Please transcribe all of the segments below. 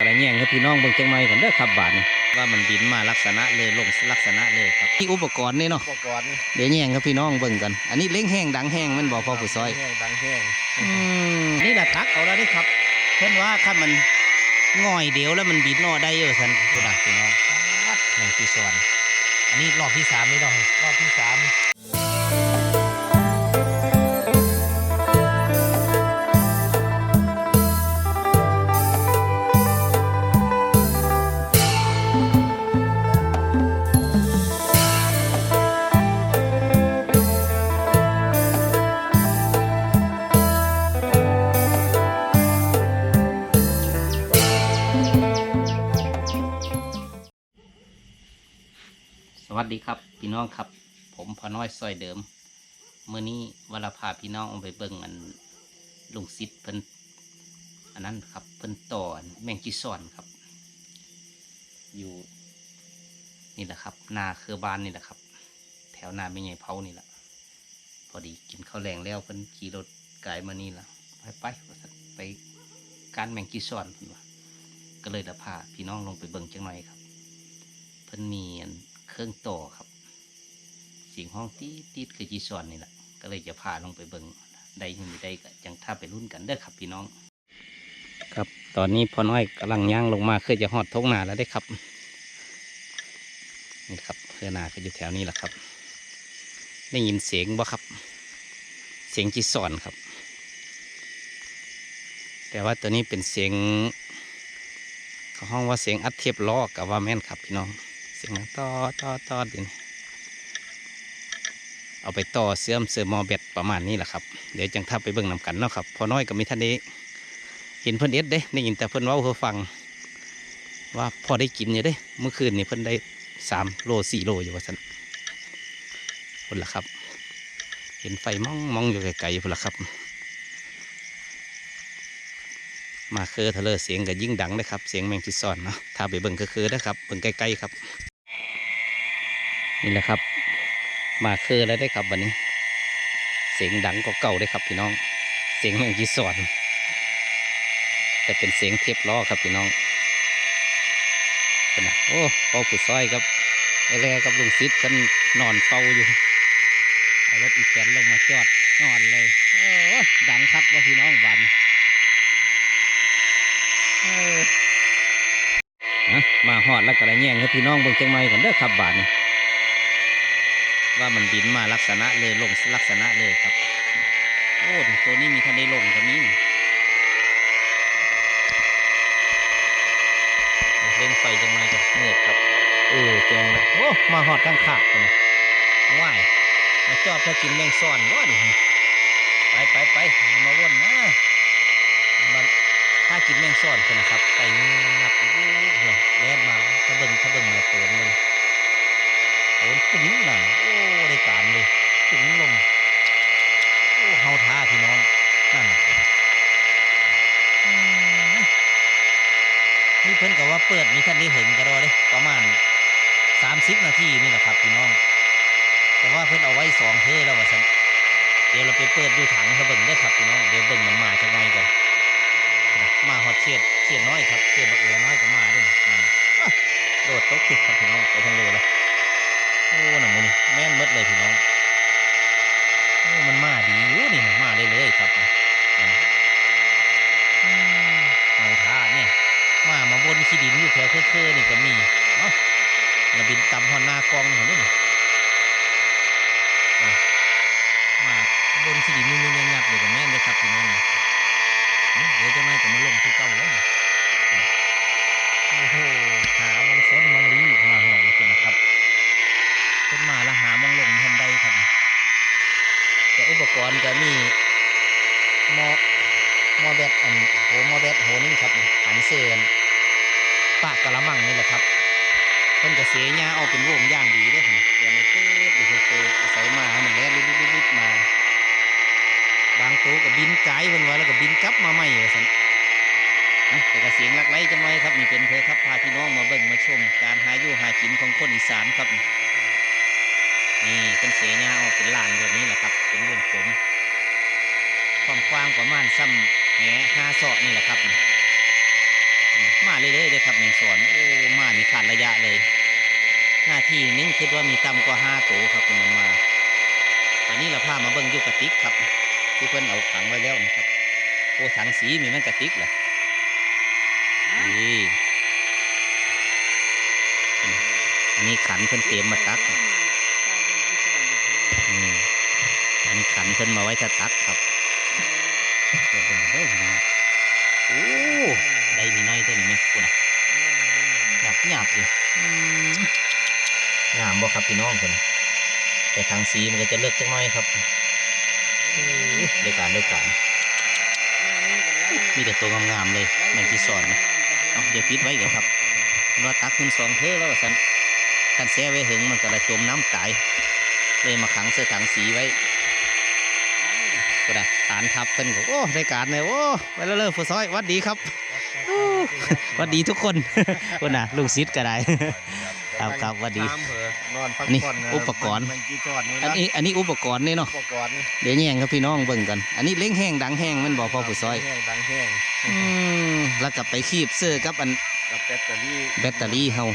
อะไรเงี้ยครับพี่น้องเบิ่งจังไม้กันเด้อครับบาทนี่ว่ามันบินมาลักษณะเลยลงลักษณะเลยครับที่อุปกรณ์นี่เนาะอุปกรณ์เดี๋ยวแย่งครับพี่น้องเบิ่งกัน อันนี้เล้งแห้งดังแห้งแมันบอกพอผู้ซอยแห้งดังแห้งอืมนี่แหละตักเอาแล้วนี่ครับเช่นว่าคันมันง่อยเดียวแล้วมันบินนอได้เออท่านผู้ดักพี่น้องปัดแห่งที่สอนอันนี้รอบที่สามนี่เนาะรอบที่สาม สวัสดีครับพี่น้องครับ ผมพอน้อยซอยเดิมเมื่อนี้เวลาพาพี่น้องไปเบิ่งอันลุงซิดเพิ่นอันนั้นครับเพิ่นต่อนแมงจีซอนครับ อยู่นี่แหละครับนาเครือบานนี่แหละครับ แถวนาไม่ใหญ่เผานี่แหละพอดีกินข้าวแรงแล้วเพิ่นขี่รถไกลมานี่ละไปไปไปการแมงจีซอนเพิ่นว่าก็เลยจะพาพี่น้องลงไปเบิ่งจังหน่อยครับ เพิ่นมีอัน เครื่องต่อครับสียงห้องตีตีดคือจีซอนนี่แหละก็เลยจะพาลงไปเบิ่งได้หรือไม่ได้ก็จังถ้าไปรุ่นกันเด้อครับพี่น้อง ครับตอนนี้พ่อน้อยกำลังย่างลงมาคือจะหอดทงนาแล้วได้ครับนี่ครับเพื่อนาก็อยู่แถวนี้แหละครับ ได้ยินเสียงบ่ครับ เสียงจีซอนครับ แต่ว่าตัวนี้เป็นเสียงเขาห้องว่าเสียงอัดเทียบล้อกับว่าแม่นครับพี่น้อง เสียงต่อต่อต่อดินเอาไปต่อเสื่อมเสื่อมอเบ็ดประมาณนี้แหละครับ เดี๋ยวจังทับไปเบิ่งนำกันเนาะครับ พอน้อยก็มีท่านนี้เห็นเพิ่นเอ็ดเด้ได้ยินแต่เพิ่นว่าเพื่อฟัง ว่าพอได้กินอยู่เด้ เมื่อคืนนี่เพิ่นได้สามโลสี่โลอยู่ว่าสันพุ่นละครับ เห็นไฟมองมองอยู่ไกลๆพุ่นละครับ มาคือทะเลเสียงก็ยิ่งดังนะครับ เสียงแมงจิซอนเนาะถ้าไปเบิ่งก็คือนะครับ เบิ่งใกล้ๆครับ นี่แหละครับ มาคือแล้วได้ครับวันนี้ เสียงดังก็เก่าได้ครับพี่น้อง เสียงแมงจิซอนแต่เป็นเสียงเทปล้อครับพี่น้องนะโอ้พ่อผู้ซอยครับไอแรกับลุงซิดกันนอนเฝ้าอยู่เอารถอีแกนลงมาจอดนอนเลยโอ้ดังคักว่าพี่น้องหวานนะมาหอดแล้วก็ระแยงให้พี่น้องเบิ่งจังไม้กันเด้อครับบาทนี่ ว่ามันบินมาลักษณะเลยลงลักษณะเลยครับโอ้ตัวนี้มีทันได้ลงกับนี้นี่เล่นไฟจังไม้กับเนืดครับเออแจงแล้วโอ้มาหอดข้างขาดกันนะว่ายมาจอบถ้ากินแมงซ่อนว่านี่ไปไปไปมาว่นนะมาถ้ากินแมงซ่อนคนนะครับไปงับโอ้โหแล่นมาถ้าเบิ่งถ้าเบิ่งละโตนมัน โตนปุ้งน่ะโอ้ได้การเลยปุ้งลงโอ้เฮาท่าพี่น้องนั่นน่ะนี่เพิ่นก็ว่าเปิดมีท่านได้เหิงก็รอเด้ประมาณสามสิบนาทีนี่แหละครับพี่น้อง แต่ว่าเพิ่นเอาไว้สองเทอแล้วว่าสันเดี๋ยวเราไปเปิดดูถังเขาเบิ่งได้ครับพี่น้องเดี๋ยวเบิ่งมันมาจังไงก่อนมาฮอดเขียดเขียดน้อยครับเขียดบักเอือน้อยก็มาด้วยนั่นน่ะอะโดดตกติดครับพี่น้องไปทางเรือแล้ว โอ้หนังมันนี่แม่นมดเลยพี่น้องโอ้มันมาดีอยู่นี่นมาได้เลยครับมเอาท่าเนี่ยมามาบนขี้ดินอยู่แถวเคอๆนี่ก็มีเนาะระบินตำหอนนากองหัวนี่นี่มาบนขี้ดินยุ่งๆยับๆเลยก็แม่นเลยครับพี่น้องเดี๋ยวจะไม่ก็มาลงที่เก่าแล้วโอ้โหหามองซ้นมองลีมาหอดเลยคุณนะครับ ขึ้นมาแล้วหามองลงทันใดครับ แต่อุปกรณ์จะมีมอมอแบตอันโหมอแบตโหนี่ครับหันเสือนปากกะละมังนี่แหละครับเพิ่นกระเสียหญ้าเอาเป็นวงย่างดีเด้อผมเดี๋ยวมันเปิดอยู่เคยอาศัยมาให้มันแล่นลิบๆมา บางตัวก็บินไกลเพิ่นว่าแล้วก็บินกลับมาใหม่ว่าซั่นแต่ก็เสียงลักไล่จังไว้ครับนี่เป็นเพื่อครับพาพี่น้องมาเบิ่งมาชม การหาอยู่หากินของคนอีสานครับ นี่เป็นเสียหญ้าเป็นลานแบบนี้แหละครับ เป็นวงกลมความกว้างประมาณซ้ำแหห้าเสาะนี่แหละครับ มาเรื่อยๆเลยครับแมงสอนโอ้มานี่ขาดระยะเลย หน้าที่นึงคิดว่ามีต่ำกว่าห้าตัวครับมันมาอันนี้เราพามาเบิ่งยู่กระติกครับ ที่เพิ่นเอาขังไว้แล้วนะครับโอ้ถังสีมีมันกระติกเหรอนี่อืมอันนี้ขันเพิ่นเตรียมมาตักอืม อันนี้ขันเพิ่นมาไว้ถ้าตักครับเดี๋ยวเบิ่งเด้อพี่น้องโอ้ได้มีน้อยตัวนี้ไหมคุณอะหยาบหยาบอยู่อืมงามบ่ครับพี่น้องคนแต่ทางสีมันก็จะเลือกจังน้อยครับโอ้ยได้การได้การมีแต่ตัวงามๆเลยแมงจีซอนนะเอาเดี๋ยวปิดไว้ก่อนครับรอตักขึ้นสองเท่อแล้วสันท่านแซ่ไว้หึงมันก็ละจมน้ำตายเลยมาขังเสื้อถังสีไว้ ก็ได้ฐานทับกันก็โอ้ได้การเลยโอ้ไปแล้วเลยผู้ซอยหวัดดีครับโอ้หวัดดีทุกคนคนน่ะลุงซิดก็ได้ครับครับหวัดดีน้ำเผลอนอนพักนี่ผ่อนนะอุปกรณ์มันกี่จอดนี่อันนะนี้อันนี้อุปกรณ์นี่เนาะอุปกรณ์นี่เดี๋ยวแย่งครับพี่น้องเบิ่งกัน อันนี้เล้งแห้งดังแห้งมันบอกพอผู้ซอยแห้งดังแห้งอืมแล้วก็ไปคีบเสื้อกับอันกับแบตเตอรี่แบตเตอรี่เฮา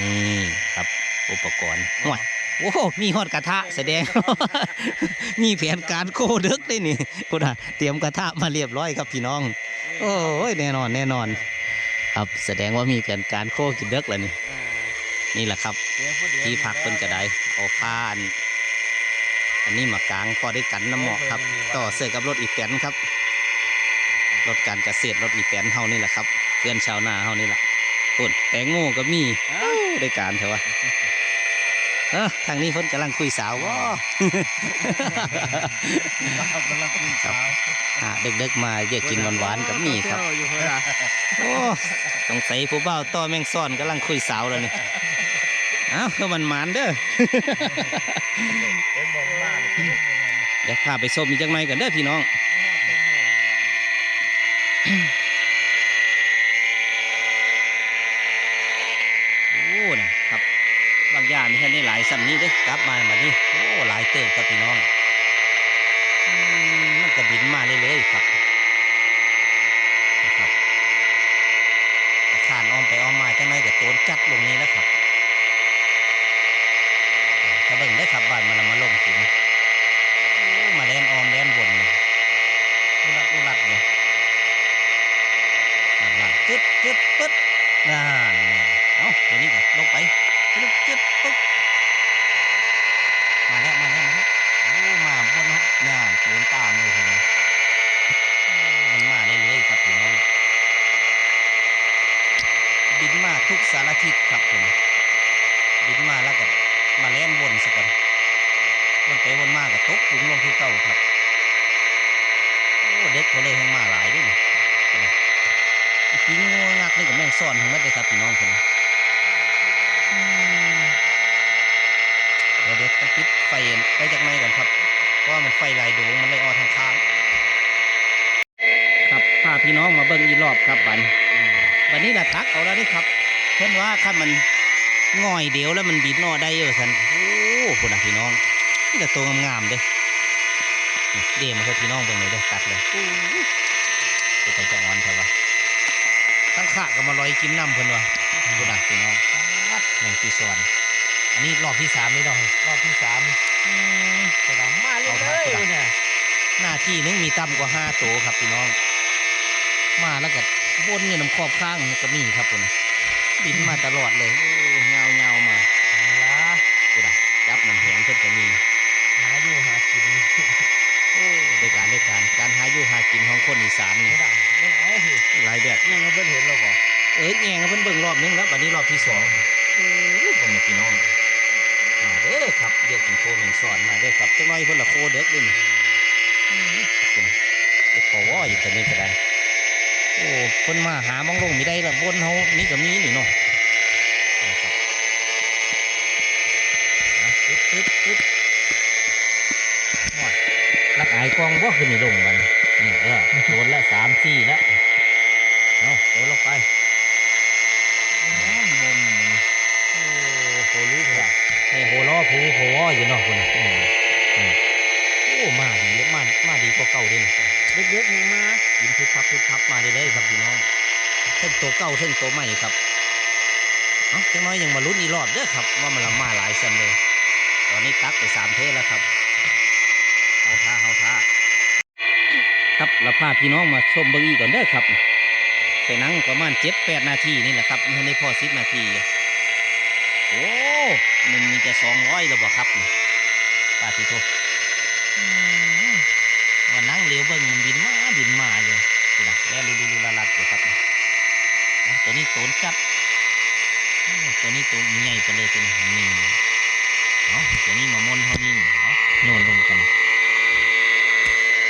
นี่ครับอุปกรณ์ว้าย โอ้โหมีฮอดกระทะแสดง มีแผนการโคดึกได้นี่คุณอะเตรียมกระทะมาเรียบร้อยครับพี่น้อง โอ้ยแน่นอนแน่นอน ครับแสดงว่ามีแผนการโคกินเดึกแล้วนี่อ่านี่แหละครับเดี๋ยวผู้ดียวที่พักเพิ่นก็ได้เอาผ้าอันอันนี้มากางพอได้กันน้ำหมอกครับ ต่อเสื้อกับรถอีแตนครับรถการเกษตรรถอีแตนเฮานี่แหละครับเพื่อนชาวนาเฮานี่แหละต้นแตงโง่ก็มีโอ้ได้การเถอะวะ เออทางนี้เพิ่นกำลังคุยสาวว่าครับกำลังคุยเช้าอ่าเด็กๆมาอยากกินหวานๆกับมีครับเที่ยวอยู่เพื่อนอะโอ้สงสัยผู้บ่าวต่อแมงซ่อนกำลังคุยสาวแล้วนี่เอ้าก็มันหมานเด้อเห็นบอกบ้านเลยเดี๋ยวพาไปชมอีกจังหน่อยกันเด้อพี่น้อง โอ้นะครับ บางอย่างมีแค่ได้หลาย สัมนี้เด้กลับมามานี่โอ้หลายเติบครับพี่น้องมันก็บินมาเรื่อยๆครับนะครับขานอ้อมไปอ้อมมาจังไรกับโตนจัดลงนี้แล้วครับอ่าถ้าเบิ่งได้อครับบ้านมันละมาลงถึงโอ้มาแลนออมแลนบนเลยอุลัดอุลัดอยู่นั่นนั่นจึ๊ดจึ๊ดปึ๊ดนั่นแน่เอ้าตัวนี้ก็ลงไปจึ๊บจึ๊บปึ๊บมาแล้วมาแล้วมาแล้วโอ้มาบนเนาะน่าโจนตามเลยทีนี้โอ้มันมาเรื่อยๆครับพี่น้องบินมา ทุกสารทิศครับผมบินมาแล้วก็มาแล่นวนสักก่อนวนไปวนมาก็ตกหลุมลงคือเก่าครับโอ้เด็กเขาเลยให้มาหลายด้วยนี่เห็นไหมอีกทีงัวงักนี่ก็แม่งซ่อนทั้งหมดเลยครับพี่น้องคนเดี๋ยวเดี๋ยวต้องปิดไฟไปจากในก่อนครับเพราะมันไฟลายดวงมันเลยออทางค้างครับพาพี่น้องมาเบิ้งอีรอบครับบันบันนี้แหละตักเอาแล้วนี่ครับ เช่นว่าถ้ามันง่อยเดียวแล้วมันบินนอได้เยอะสันโอ้คุณนะพี่น้องนี่แต่ตัวงามๆเด้นี่เดี๋ยวมาให้พี่น้องเบิ่งเลยเด้อตัดเลยโอ้ยเป็นใจจะอ่อนเถอะวะทั้งขาก็มาลอยกินน้ำเพิ่นวะคุณนะพี่น้องปัดแมงกีซอนอันนี้รอบที่สามนี่เนาะรอบที่สามอืมกระดำมาเรื่เอาอยครับๆเนี่ยหน้าที่นึงมีต่ำกว่าห้าตัวครับพี่น้อง มาแล้วก็บนอยู่น้ำขอบข้างนี่ก็มีครับผม บินมาตลอดเลยโอ้เงาเงาๆมาละกูดะจับน้ำแหงเพิ่นก็มีหาอยู่หากินโอ้ได้การได้การการหาอยู่หากินของคนอีสานไม่นี่ได้ไม่เอาสิหลายแบบยังเพิ่นเห็นเราบ่เอ้ยแงงเพิ่นเบิ่งรอบนึงแล้วบัดนี้รอบที่สองโอ้ยผมพี่น้องมาเด้อครับเรียกกินโคแมงสอนมาเด้อครับจังน้อยเพิ่นละโคเด็กเด้วยนี่คุณไอ้ขอว่าอยู่ตัวนี้ก็ได้ โอ้เพิ่นมาหามองลงไม่ได้ละบนเฮานี่ก็มีนี่เนาะนะครับอะปึ๊บปึ๊บปึ๊บว้ายรักอายกองบ่ขึ้นนี่ลงกันเนี่ยเออโดนละสามสี่ละเอาโดนลงไปบนโอ้โหรู้ค่ะไอ้โหล้อผูโหล้ออยู่เนาะคุณน่ะโอ้มาดี มามาดีกว่าเก่าเด้วยนะเล็กๆยังมายินพึบพับพึบพับมาเลยเลยครับพี่น้องเท่งตัวเก่าเท่งตัวใหม่ครับเอ้าจังน้อยยังมาลุ้นอีกรอบเด้อครับ ว่ามันละมาหลายซันเลย ตอนนี้ตักไปสามเทแล้วครับเอาท่าเอาท่าครับแล้วพาพี่น้องมาชมเบิ้งอีกก่อนเด้อครับแต่นั่งประมาณเจ็ดแปดนาทีนี่แหละครับไม่ได้พอสิบนาทีโอ้มันมีจะสองร้อยแล้วบ่ครับนี่ปาติโทอื มว่านั่งเลี้ยวเบิ้งมันบินมาบินมาอยู่นี่นะแล้วดูดูดูลาลัดอยู่ครับตัวนี้ตนจัดตัวนี้ตัวใหญ่ไปเลยตัวนี้นี่เอาตัวนี้มามนเท่านี้เอาโยนลงกัน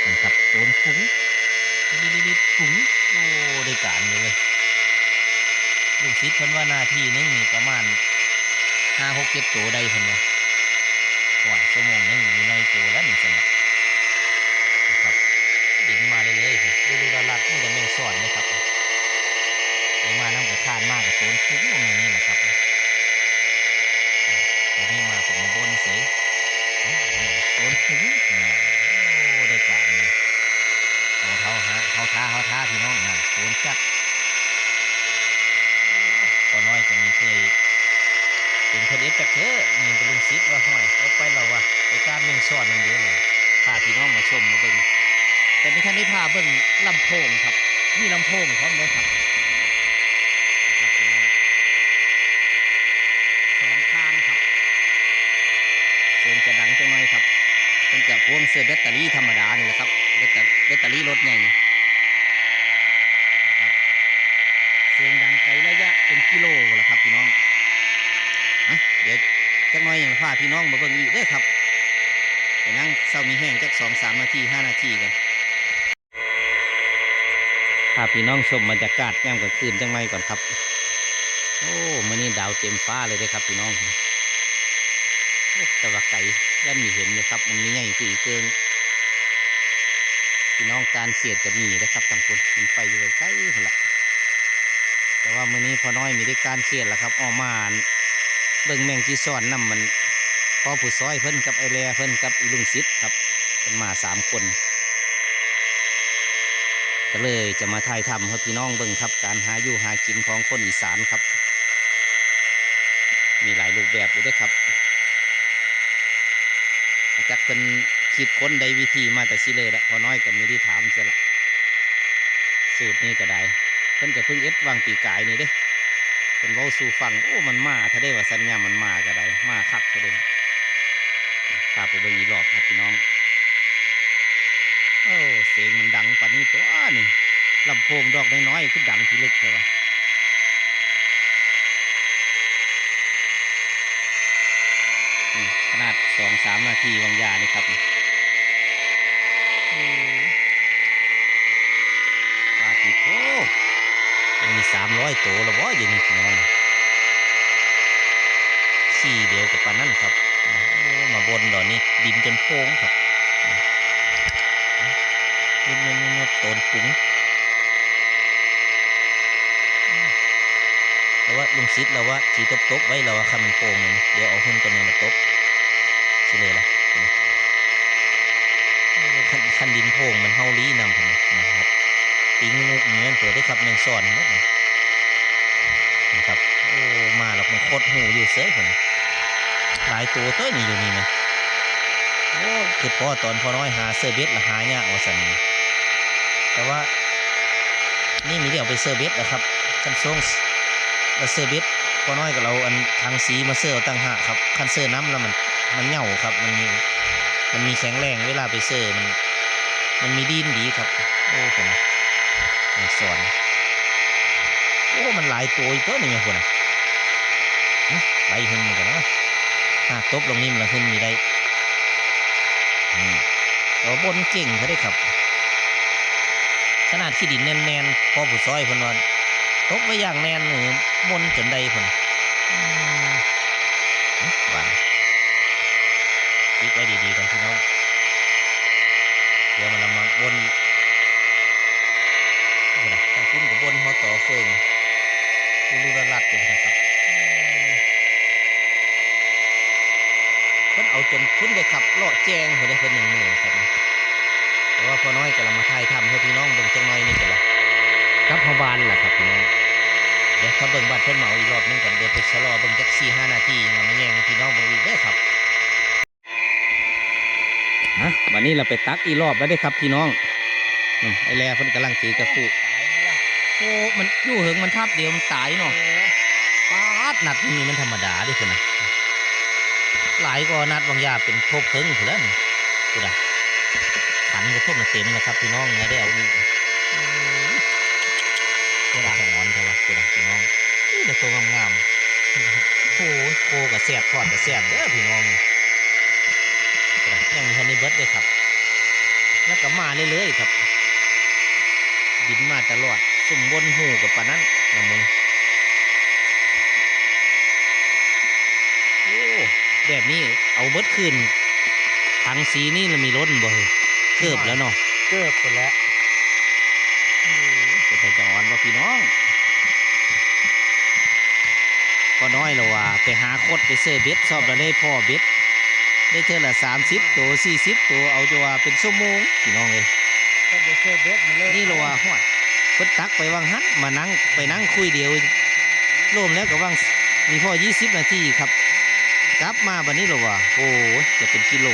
นี่ครับโตนปุ๋งลิดๆๆปุ๋งโอ้ได้การเลยลูกศิษย์เพิ่นว่าหน้าที่นึงนี่ประมาณห้าหกเจ็ดตัวได้เพิ่นว่าหวายชั่วโมงนึงมีน้อยตัวแล้วนี่สำหรับนะครับดินมาเลยเลยๆ ดูดูดาลัดนี่แต่แมงสอนเลยครับเดี๋ยวมาน้ำกับคานมากกับต้นฟุ้งลงมานี่แหละครับตัวนี้มาผมมาบนเสยต้นฟุ้งอ่โอ้ได้การเลยเอาเท้าฮะเอาท่าเอาท่าพี่น้องนะต้นจัดพอน้อยก็มีเคยเป็นคนเอฟจากเธอมีเป็นลุงซิดว่าห้อยไปไปเราว่าไปกล้ารเมืองซ้อนนั่นเดียวเลยพาพี่น้องมาชมมาเบิ่ง แต่ไม่ทันได้พาเบิ่งลำโพงครับมีลำโพงพร้อมเลยครับนะครับพี่น้องสองทางครับเสียงจะดังจังหน่อยครับเป็นกับพวงเสื้อแบตเตอรี่ธรรมดานี่แหละครับแบตเตอแบตเตอรี่รถใหญ่ครับเสียงดังไกลระยะเป็นกิโลแหละครับพี่น้องอะเดี๋ยวจักหน่อยอย่างพาพี่น้องมาเบิ่งอีกเด้อครับไปนั่งเศร้ามีแห้งจักสองสามนาทีห้านาทีกัน พาพี่น้องชมบรรยากาศย่ำกลางคืนจังหน่ก่อนครับ โอ้มื่อนี้ดาวเต็มฟ้าเลยเด้อครับพี่น้องแต่ว่าไก่ย่านมีเห็นเลยครับ มันมีใหญ่คืออีเกิงพี่น้องการเขียดจะมีนะครับต่างคนเห็นไฟอยู่ใกล้ๆพุ่นละแต่ว่ามื่อนี้พอน้อยมีได้การเขียดแล้วครับออมานเบิ่งแมงจีซ่อนนำมันพ่อผู้ซอยเพิ่นกับไอแลเพิ่นกับอีลุงซิดครับเป็นมาสามคน ก็เลยจะมาถ่ายทำให้พี่น้องเบิ่งครับ การหาอยู่หากินของคนอีสานครับ มีหลายรูปแบบอยู่ด้วยครับจักเป็นคิดค้นใดวิธีมาแต่สิเลยละพอน้อยกับมีที่ถามสละสูตรนี้ก็ได้เพิ่นจะเพิ่งเอ็ดวางปีกายนี่เด้เป็นเว้าสู่ฟังโอ้มันมาถ้าได้ว่าสัญญามันมาก็ได้มาคักก็ได้พาไปเบิ่งอีกรอบครับพี่น้องโอ้ เสียงมันดังปานนี้ตัวนี่ลำโพงดอกน้อยๆคือดังที่ลึกแต่ว่าขนาดสองสามนาทีวางยานี่ครับปาติโทมันมีสามร้อยตัวล้วบ่อยู่นี่พี่น้องสี่เดียวกับปานนั่นครับ มาบนดอกนี้ดินจนโค้งครับ เงี้ยเงี้ยเงี้ยต้นปุ๋งแต่ว่าลุงซิดเราว่าสีตบตบไว้เราว่าคำมันโป่งมันเดี๋ยวเอาหุ่นตัวนี้มาตบสิเลยล่ะคันคันดินโป่งมันเฮาลีนำผมนะครับปีงูเหมือนเปิดได้ครับแมงซ่อนหมดนะครับโอ้มาแล้วมันโคตรหูอยู่เสยผมหลายตัวเต้ยนี่อยู่นี่นะโอ้คือพ่อตอนพ่อน้อยหาเซอร์เบสละหายากว่าสัน แต่ว่านี่มีเดี๋ยวไปเซอร์เบสนะครับคันช่วงเราเซอร์เบสพ่อน้อยกับเราอันทางสีมาเซอร์เอาตั้งหากครับคันเซอร์น้ำแล้วมันมันเหน่าครับมันมีมันมีแข็งแรงเวลาไปเซอร์มันมันมีดินดีครับโอ้ผมนี่สอนโอ้มันหลายตัวอีกตัวนี่ไงคนอะไล่หึ่งกันนะหากตบลงนิ่มละหึ่งมีได้เอาบนเก่งเขาได้ครับ ขนาดขี้ดินแน่นๆพอผู้ซอยเพนว่าตบไว้อย่างแน่นหรือบนจนได้เพนอืมอื้อหวานคิดไว้ดีๆกันพี่น้องเดี๋ยวมันละมาบนโอ้นะทางคุณกับบนเขาต่อเฟืองคุณรูระลัดอยู่นะครับเพิ่นเอาจนคุณเลยครับเลาะแจงเขาได้เพิ่นหนึ่งมือครับ แต่ว่าพอน้อยก็เรามาถ่ายทำให้พี่น้องเบิ่งจังน้อยนี่ก็ละกลับเฮาบานล่ะครับพี่น้องเดี๋ยวถ้าเบิ่งบัดเพิ่นเหมาอีกรอบนึงกันเดี๋ยวไปชะลอเบิ่งจัก4 5นาทียังมาแย่งให้พี่น้องเบิ่งอีกเด้อครับฮะวันนี้เราไปตักอีกรอบแล้วเด้อครับพี่น้องอืมไอ้แลเพิ่นกำลังถือกระปุกตายไหมล่ะโอ้มันอยู่เหิงมันทับเดียวมันตายเนาะเออปาดนัดนี่มันธรรมดาเดิคุณนะหลายก็นัดบางอยางเป็นทบเพิ่งถึงแล้วนี่กูดะ ขันก็ทบมาเต็มแล้วครับพี่น้องนะได้เอาอีกกูดะสงอนเถอะวะกูดะพี่น้องนี่แต่ตัวงามๆโอ้ยโคกับแสบทอดกับแสบเด้อพี่น้องกูดะยังมีทันในเบิร์ดเลยครับ แล้วก็มาเรื่อยๆครับ บินมาตลอดสุ่มบนหูกับปานนั้นนะมึงโอ้แบบนี้เอาเบิดคืนถังสีนี่เรามีรถบ่เฮ้ย เกือบแล้วเนาะเกือบไปแล้วเป็นใจจะอ่อนว่าพี่น้อง ก็น้อยแล้วว่า ไปหาโคดไปเสื้อเบ็ดชอบแล้วได้พ่อเบ็ดได้เท่าละสามสิบตัวสี่สิบตัวเอาจะว่าเป็นชั่วโมงพี่น้องเลยก็จะเชื่อเบ็ดมาเลยนี่เราว่าห้วยเพิ่นตักไปวังหันมานั่งไปนั่งคุยเดียวรวมแล้วก็วังมีพ่อยี่สิบนาทีครับ กลับมาบันนี้เราว่าโอ้ยจะเป็นกิโล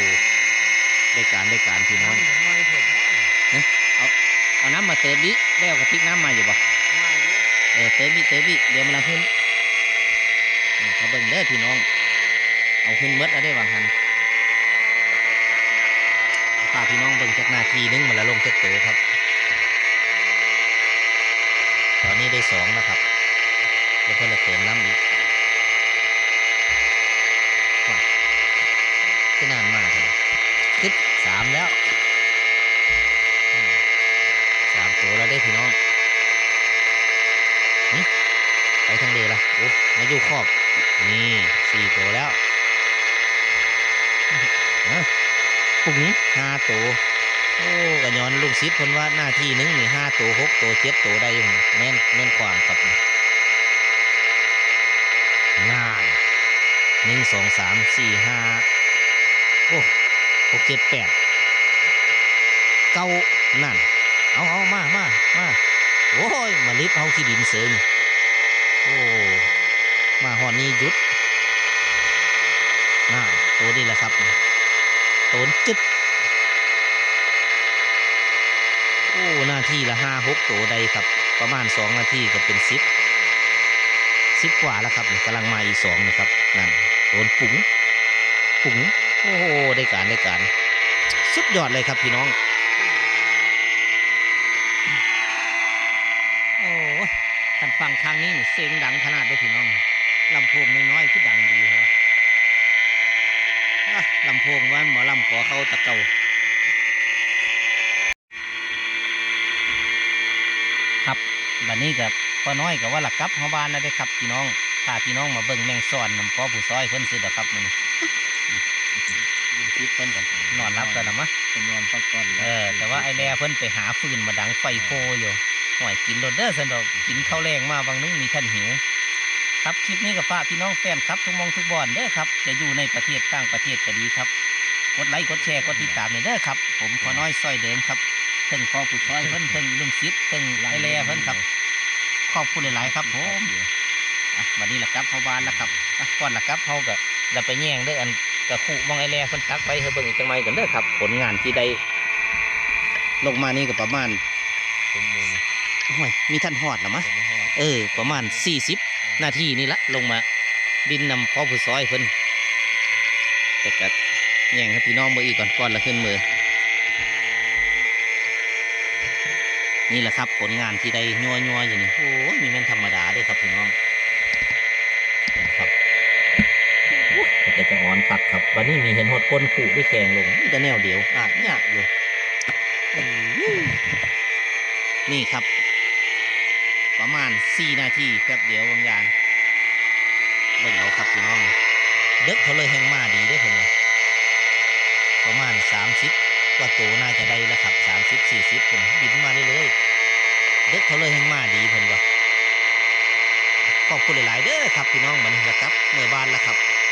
ได้การได้การพี่น้องน้ำน้อยเถิดนะเอาน้ำมาเติมดิได้เอากระติกน้ำมาอยู่บ่มาอยู่เออเติมดิเติมดิเดี๋ยวมันละขึ้นอืมเขาเบิ่งเด้อพี่น้อง เอาขึ้นเมดแล้วได้วางหันพาพี่น้องเบิ่งจักนาทีนึงมันละลงจักโตครับ ตอนนี้ได้สองแล้วครับเดี๋ยวเพื่อนละเติมน้ำอีกว้าวก็นานมากเลยคึดสามแล้วสามตัวแล้วได้พี่น้องไปทางเลยล่ะโอ้มาอยู่ขอบ นี่สี่ตัวแล้วอ้าปุ๋งห้าตัวโอ้กะย้อนลูกศิษย์คนว่าหน้าที่หนึงนี่ห้าตัวหกตัวเจ็ดตัวได้แม่นแม่นความครับงานหนึ่งสองสามสี่ห้า เจ็ดแปดเก้านั่น เอาเอามามามาโอ้ยมาลิฟเอาที่ดินเสือนี่โอ้มาหอนี้ยุดน่าตัวนี้แหละครับโตนจึ๊ดโอ้หน้าที่ละห้าหกตัวใดครับ ประมาณสองนาทีก็เป็นสิบสิบกว่าแล้วครับกำลังมาอีกสองนะครับนั่นโดนปุ๋งปุ๋ง โอ้โหได้การได้การ สุดยอดเลยครับพี่น้อง โอ้ท่านฟังทางนี้นี่เสียงดังขนาดได้พี่น้องลำโพงน้อยๆคือดังดีเหรออะลำโพงว่าหมอลำขอเข้าตะเกาครับบัดนี้กับพ่อน้อยกับว่าหลักกับเฮาบ้านแล้วได้ครับพี่น้องพาพี่น้องมาเบิ่งแมงซ่อนนำพ่อผู้ซอยเพิ่นซื้อดอกครับมัน คิดเพิ่นกันนอนรับกันละมะเป็นนอนพักก่อนเออ แต่ว่าไอ้แร่เพิ่นไปหาฟืนมาดังไฟโพอยู่ห่วยกินโดดเด้อสันดอกกินข้าวแรงมาบางนึงมีท่านหิว ครับคลิปนี้กับฝากพี่น้องแฟนครับทุกหมองทุกบอนเด้อครับ จะอยู่ในประเทศต่างประเทศก็ดีครับ กดไลค์กดแชร์กดติดตามเลยเด้อครับ ผมขอน้อยซอยเดิมครับเพิ่งพอผู้ซอยเพิ่นเพิ่งลุงซิดเพิ่งไอ้แร่เพิ่นครับขอบคุณหลาย ๆ ครับผมอะวันนี้ละครับเฮาบ้านแล้วครับอะก่อนละครับเฮาก็เราไปแย่งเด้ออัน กระคู่มองไอ้แร่เพิ่นตักไว้เฮาเบิ่งอีกจังไงกันเด้อครับ ผลงานที่ได้ลงมานี่ก็ประมาณเป็นมือโอ้ยมีท่านหอดหรอมะเป็นไม่แห้งเออ ประมาณ 40 นาทีนี่ละลงมาบินนำพ่อผู้ซอยเพิ่นแต่ก็แย่งให้พี่น้องเมื่ออีกก่อนก่อนละขึ้นมือ นี่แหละครับ ผลงานที่ได้ยัวยัวๆอยู่นี่โอ้ยมีแม่นธรรมดาเด้วยครับพี่น้องเห็นครับ โอ้ยมันก็จะอ่อนคักครับวันนี้มีเห็นหดก้นขู่ได้แข่งลงนี่แต่แนวเดียวอะยากอยู่นี่ครับ ประมาณสี่นาทีแป๊บเดียวบางอย่างเบิ่งเอาครับพี่น้องเด็กเขาเลยแหงมาดีได้เพิ่นว่าประมาณสามสิบกว่าตัวน่าจะได้แล้วครับสามสิบสี่สิบผมบินมาเรื่อยเด็กเขาเลยแหงมาดีเพิ่นว่าขอบคุณหลาย ๆ เด้อครับพี่น้องมันนี่แหละครับเมื่อบ้านแล้วครับ